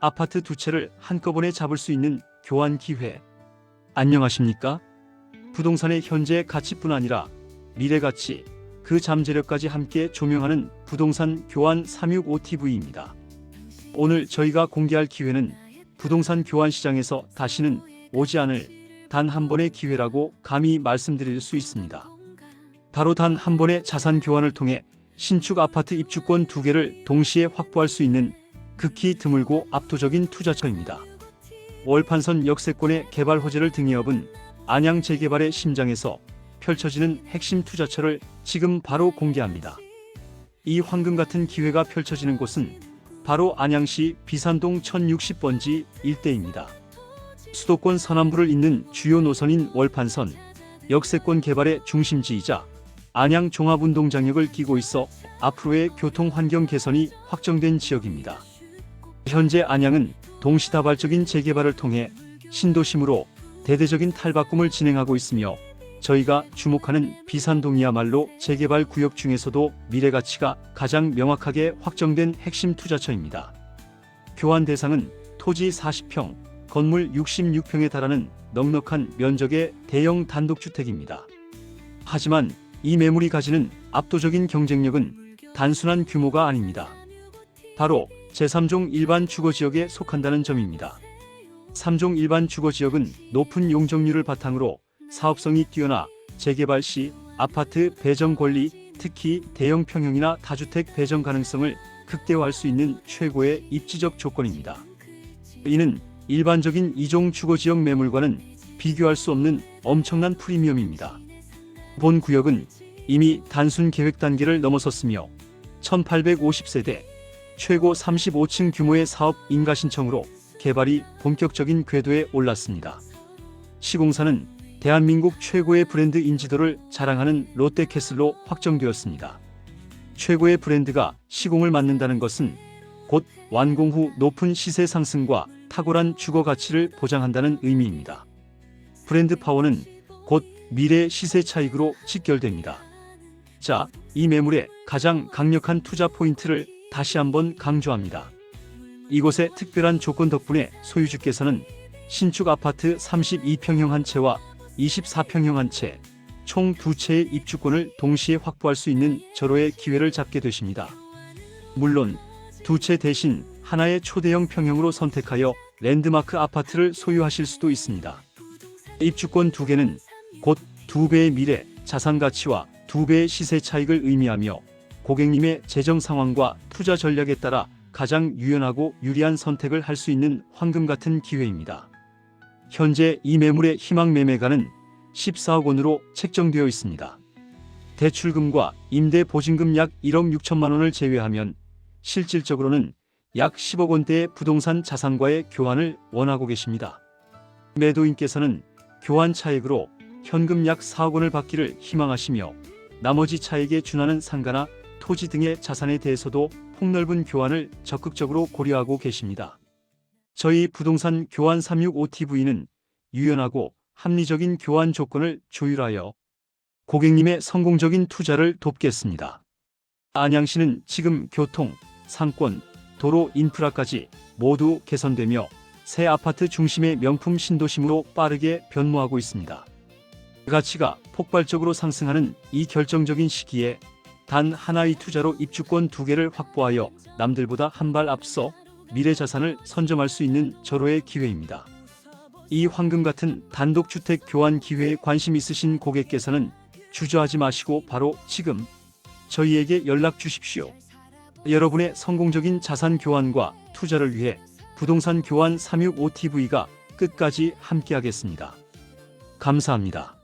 아파트 두 채를 한꺼번에 잡을 수 있는 교환 기회. 안녕하십니까? 부동산의 현재 가치뿐 아니라 미래 가치, 그 잠재력까지 함께 조명하는 부동산 교환 365TV입니다. 오늘 저희가 공개할 기회는 부동산 교환 시장에서 다시는 오지 않을 단 한 번의 기회라고 감히 말씀드릴 수 있습니다. 바로 단 한 번의 자산 교환을 통해 신축 아파트 입주권 두 개를 동시에 확보할 수 있는 극히 드물고 압도적인 투자처입니다. 월판선 역세권의 개발 호재를 등에 업은 안양 재개발의 심장에서 펼쳐지는 핵심 투자처를 지금 바로 공개합니다. 이 황금 같은 기회가 펼쳐지는 곳은 바로 안양시 비산동 1060번지 일대입니다. 수도권 서남부를 잇는 주요 노선인 월판선, 역세권 개발의 중심지이자 안양 종합운동장역을 끼고 있어 앞으로의 교통 환경 개선이 확정된 지역입니다. 현재 안양은 동시다발적인 재개발을 통해 신도심으로 대대적인 탈바꿈을 진행하고 있으며 저희가 주목하는 비산동이야말로 재개발 구역 중에서도 미래 가치가 가장 명확하게 확정된 핵심 투자처입니다. 교환 대상은 토지 40평, 건물 66평에 달하는 넉넉한 면적의 대형 단독주택입니다. 하지만 이 매물이 가지는 압도적인 경쟁력은 단순한 규모가 아닙니다. 바로 제3종 일반 주거지역에 속한다는 점입니다. 3종 일반 주거지역은 높은 용적률을 바탕으로 사업성이 뛰어나 재개발 시 아파트 배정 권리, 특히 대형 평형이나 다주택 배정 가능성을 극대화할 수 있는 최고의 입지적 조건입니다. 이는 일반적인 이종 주거지역 매물과는 비교할 수 없는 엄청난 프리미엄입니다. 본 구역은 이미 단순 계획 단계를 넘어섰으며 1850세대 최고 35층 규모의 사업 인가 신청으로 개발이 본격적인 궤도에 올랐습니다. 시공사는 대한민국 최고의 브랜드 인지도를 자랑하는 롯데캐슬로 확정되었습니다. 최고의 브랜드가 시공을 맡는다는 것은 곧 완공 후 높은 시세 상승과 탁월한 주거 가치를 보장한다는 의미입니다. 브랜드 파워는 곧 미래 시세 차익으로 직결됩니다. 자, 이 매물의 가장 강력한 투자 포인트를 다시 한번 강조합니다. 이곳의 특별한 조건 덕분에 소유주께서는 신축 아파트 32평형 한 채와 24평형 한 채, 총 두 채의 입주권을 동시에 확보할 수 있는 절호의 기회를 잡게 되십니다. 물론 두 채 대신 하나의 초대형 평형으로 선택하여 랜드마크 아파트를 소유하실 수도 있습니다. 입주권 두 개는 곧 두 배의 미래 자산 가치와 두 배의 시세 차익을 의미하며 고객님의 재정 상황과 투자 전략에 따라 가장 유연하고 유리한 선택을 할 수 있는 황금 같은 기회입니다. 현재 이 매물의 희망 매매가는 14억 원으로 책정되어 있습니다. 대출금과 임대 보증금 약 1억 6천만 원을 제외하면 실질적으로는 약 10억 원대의 부동산 자산과의 교환을 원하고 계십니다. 매도인께서는 교환 차액으로 현금 약 4억 원을 받기를 희망하시며 나머지 차액에 준하는 상가나 토지 등의 자산에 대해서도 폭넓은 교환을 적극적으로 고려하고 계십니다. 저희 부동산 교환 365TV는 유연하고 합리적인 교환 조건을 조율하여 고객님의 성공적인 투자를 돕겠습니다. 안양시는 지금 교통, 상권, 도로 인프라까지 모두 개선되며 새 아파트 중심의 명품 신도심으로 빠르게 변모하고 있습니다. 가치가 폭발적으로 상승하는 이 결정적인 시기에 단 하나의 투자로 입주권 두 개를 확보하여 남들보다 한 발 앞서 미래 자산을 선점할 수 있는 절호의 기회입니다. 이 황금 같은 단독주택 교환 기회에 관심 있으신 고객께서는 주저하지 마시고 바로 지금 저희에게 연락 주십시오. 여러분의 성공적인 자산 교환과 투자를 위해 부동산 교환 365TV가 끝까지 함께하겠습니다. 감사합니다.